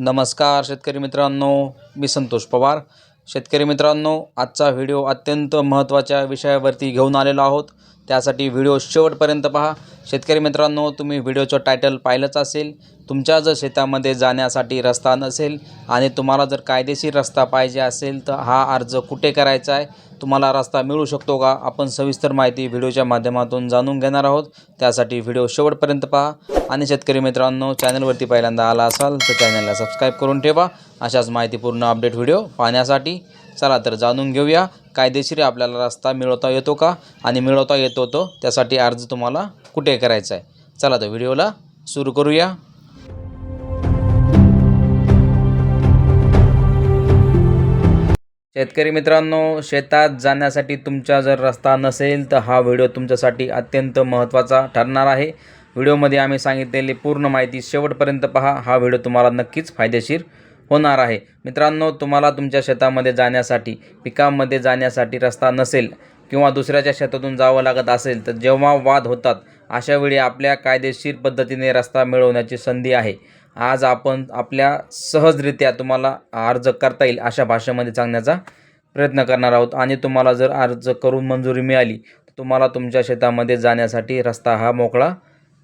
नमस्कार शेतकरी मित्रांनो मी संतोष पवार. शेतकरी मित्रांनो आजचा व्हिडिओ अत्यंत महत्त्वाच्या विषयावरती घेऊन आलेलो आहोत. त्यासाठी व्हिडिओ शेवटपर्यंत पहा. शेतकरी मित्रांनो तुम्ही व्हिडिओचं टायटल पाहिलंच असेल. तुमच्या जर शेतामध्ये जाण्यासाठी रस्ता नसेल आणि तुम्हाला जर कायदेशीर रस्ता पाहिजे असेल तर हा अर्ज कुठे करायचा आहे? तुम्हाला रस्ता मिळू शकतो का? आपण सविस्तर माहिती व्हिडिओच्या माध्यमातून जाणून घेणार आहोत. त्यासाठी व्हिडिओ शेवटपर्यंत पहा. आणि शेतकरी मित्रांनो चॅनलवरती पहिल्यांदा आला असाल तर चॅनलला सबस्क्राईब करून ठेवा. अशाच माहितीपूर्ण अपडेट व्हिडिओ पाहण्यासाठी चला तर जाणून घेऊया. कायदेशीर आपल्याला रस्ता मिळवता येतो का? आणि मिळवता येतो तो त्यासाठी अर्ज तुम्हाला कुठे करायचा आहे? चला तर व्हिडिओला सुरू करूया. शेतकरी मित्रांनो शेतात जाण्यासाठी तुमचा जर रस्ता नसेल तर हा व्हिडिओ तुमच्यासाठी अत्यंत महत्त्वाचा ठरणार आहे. व्हिडिओमध्ये आम्ही सांगितलेली पूर्ण माहिती शेवटपर्यंत पहा. हा व्हिडिओ तुम्हाला नक्कीच फायदेशीर होणार आहे. मित्रांनो तुम्हाला तुमच्या शेतामध्ये जाण्यासाठी पिकांमध्ये जाण्यासाठी रस्ता नसेल किंवा दुसऱ्याच्या शेतातून जावं लागत असेल तर जेव्हा वाद होतात अशावेळी आपल्या कायदेशीर पद्धतीने रस्ता मिळवण्याची संधी आहे. आज आपण आपल्या सहजरित्या तुम्हाला अर्ज करता येईल अशा भाषेमध्ये सांगण्याचा प्रयत्न करणार आहोत. आणि तुम्हाला जर अर्ज करून मंजुरी मिळाली तर तुम्हाला तुमच्या शेतामध्ये जाण्यासाठी रस्ता हा मोकळा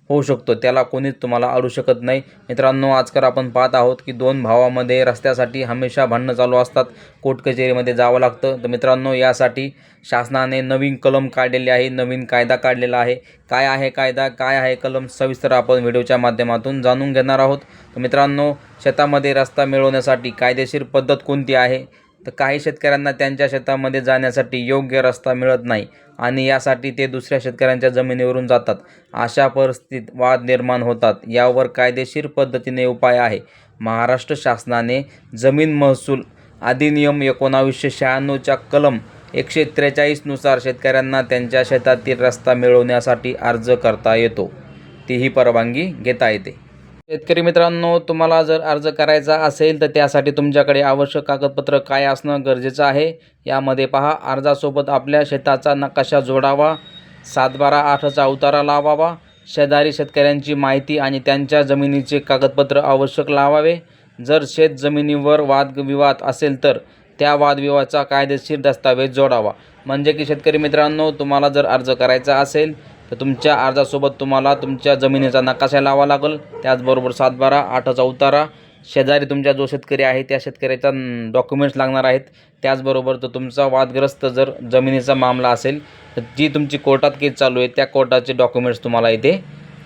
होऊ शकतो. त्याला कोणीच तुम्हाला अडू शकत नाही. मित्रांनो आजकाल आपण पाहत आहोत की दोन भावामध्ये रस्त्यासाठी हमेशा भांडणं चालू असतात. कोर्ट कचेरीमध्ये जावं लागतं. तर मित्रांनो यासाठी शासनाने नवीन कलम काढलेले आहे. नवीन कायदा काढलेला आहे. काय आहे कायदा? काय आहे कलम? सविस्तर आपण व्हिडिओच्या माध्यमातून जाणून घेणार आहोत. तर मित्रांनो शेतामध्ये रस्ता मिळवण्यासाठी कायदेशीर पद्धत कोणती आहे? तर काही शेतकऱ्यांना त्यांच्या शेतामध्ये जाण्यासाठी योग्य रस्ता मिळत नाही आणि यासाठी ते दुसऱ्या शेतकऱ्यांच्या जमिनीवरून जातात. अशा परिस्थितीत वाद निर्माण होतात. यावर कायदेशीर पद्धतीने उपाय आहे. महाराष्ट्र शासनाने जमीन महसूल अधिनियम एकोणावीसशे शहाण्णवच्या कलम एकशे त्रेचाळीसनुसार शेतकऱ्यांना त्यांच्या शेतातील रस्ता मिळवण्यासाठी अर्ज करता येतो. तीही परवानगी घेता येते. शेतकरी मित्रांनो तुम्हाला जर अर्ज करायचा असेल तर त्यासाठी तुमच्याकडे आवश्यक कागदपत्र काय असणं गरजेचं आहे? यामध्ये पहा अर्जासोबत आपल्या शेताचा नकाशा जोडावा सातबारा आठचा उतारा लावावा शेजारी शेतकऱ्यांची माहिती आणि त्यांच्या जमिनीचे कागदपत्र आवश्यक लावावे. जर शेत जमिनीवर वादविवाद असेल तर त्या वादविवादाचा कायदेशीर दस्तावेज जोडावा. म्हणजे की शेतकरी मित्रांनो तुम्हाला जर अर्ज करायचा असेल तर तुमच्या अर्जासोबत तुम्हाला तुमच्या जमिनीचा नकाशा लावा लागेल. त्याचबरोबर सातबारा आठचा उतारा. शेजारी तुमच्या जो शेतकरी आहे त्या शेतकऱ्याचा डॉक्युमेंट्स लागणार आहेत. त्याचबरोबर तो तुमचा वादग्रस्त जर जमिनीचा मामला असेल तर जी तुमची कोर्टात केस चालू आहे त्या कोर्टाचे डॉक्युमेंट्स तुम्हाला इथे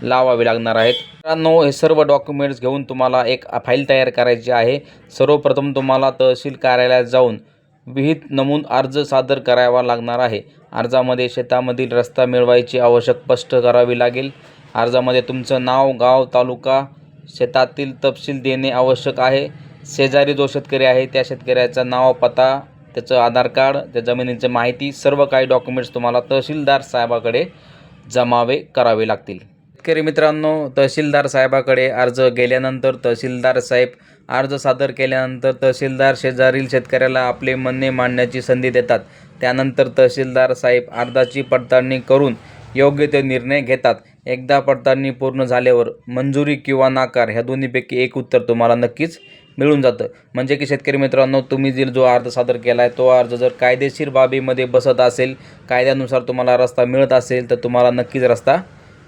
लावावे लागणार आहेत. मित्रांनो हे सर्व डॉक्युमेंट्स घेऊन तुम्हाला एक फाईल तयार करायची आहे. सर्वप्रथम तुम्हाला तहसील कार्यालयात जाऊन विहित नमून अर्ज सादर करावा लागणार आहे. अर्जामध्ये शेतामधील रस्ता मिळवायची आवश्यक स्पष्ट करावी लागेल. अर्जामध्ये तुमचं नाव गाव तालुका शेतातील तपशील देणे आवश्यक आहे. शेजारी जो शेतकरी आहे त्या शेतकऱ्याचं नाव पत्ता त्याचं आधार कार्ड त्या जमिनीची माहिती सर्व काही डॉक्युमेंट्स तुम्हाला तहसीलदार साहेबाकडे जमावे करावे लागतील. शेतकरी मित्रांनो तहसीलदार साहेबाकडे अर्ज गेल्यानंतर तहसीलदार साहेब अर्ज सादर केल्यानंतर तहसीलदार शेजारील शेतकऱ्याला आपले म्हणणे मांडण्याची संधी देतात. त्यानंतर तहसीलदार साहेब अर्जाची पडताळणी करून योग्य ते निर्णय घेतात. एकदा पडताळणी पूर्ण झाल्यावर मंजुरी किंवा नाकार ह्या दोन्हीपैकी एक उत्तर तुम्हाला नक्कीच मिळून जातं. म्हणजे की शेतकरी मित्रांनो तुम्ही जे जो अर्ज सादर केला आहे तो अर्ज जर कायदेशीर बाबीमध्ये बसत असेल कायद्यानुसार तुम्हाला रस्ता मिळत असेल तर तुम्हाला नक्कीच रस्ता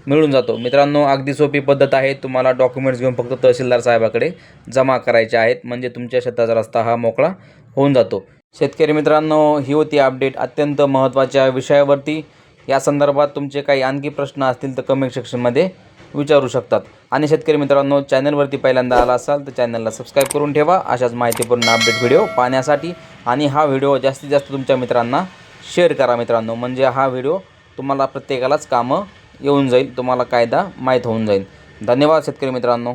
मिळून जातो. मित्रांनो अगदी सोपी पद्धत आहे. तुम्हाला डॉक्युमेंट्स घेऊन फक्त तहसीलदार साहेबाकडे जमा करायचे आहेत. म्हणजे तुमच्या शेताचा रस्ता हा मोकळा होऊन जातो. शेतकरी मित्रांनो ही होती अपडेट अत्यंत महत्त्वाच्या विषयावरती. या संदर्भात तुमचे काही आणखी प्रश्न असतील तर कमेंट सेक्शनमध्ये विचारू शकतात. आणि शेतकरी मित्रांनो चॅनलवरती पहिल्यांदा आला असाल तर चॅनलला सबस्क्राईब करून ठेवा. अशाच माहितीपूर्ण अपडेट व्हिडिओ पाहण्यासाठी आणि हा व्हिडिओ जास्तीत जास्त तुमच्या मित्रांना शेअर करा मित्रांनो. म्हणजे हा व्हिडिओ तुम्हाला प्रत्येकालाच कामं येऊन जाईल तुम्हाला कायदा माहीत होऊन जाईल. धन्यवाद शेतकरी मित्रांनो.